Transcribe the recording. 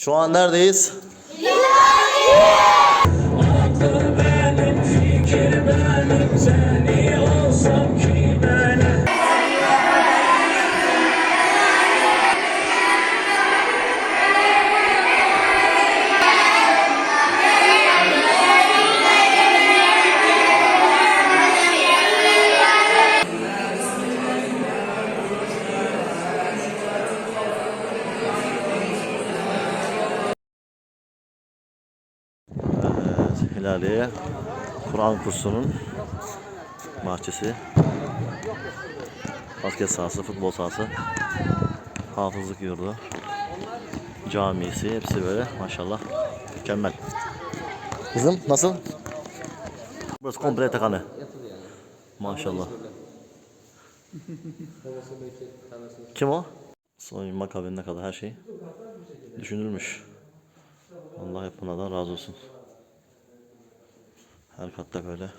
Şu an neredeyiz? benim Hilaliye Kur'an kursunun bahçesi. Basket sahası, futbol sahası. Hafızlık yurdu. Camisi hepsi böyle maşallah mükemmel. Kızım nasıl? Burası komple yatakhanı. Maşallah. Kim o? Soyunma kabinine kadar her şey düşünülmüş. Allah hep bunlardan razı olsun. Her katta böyle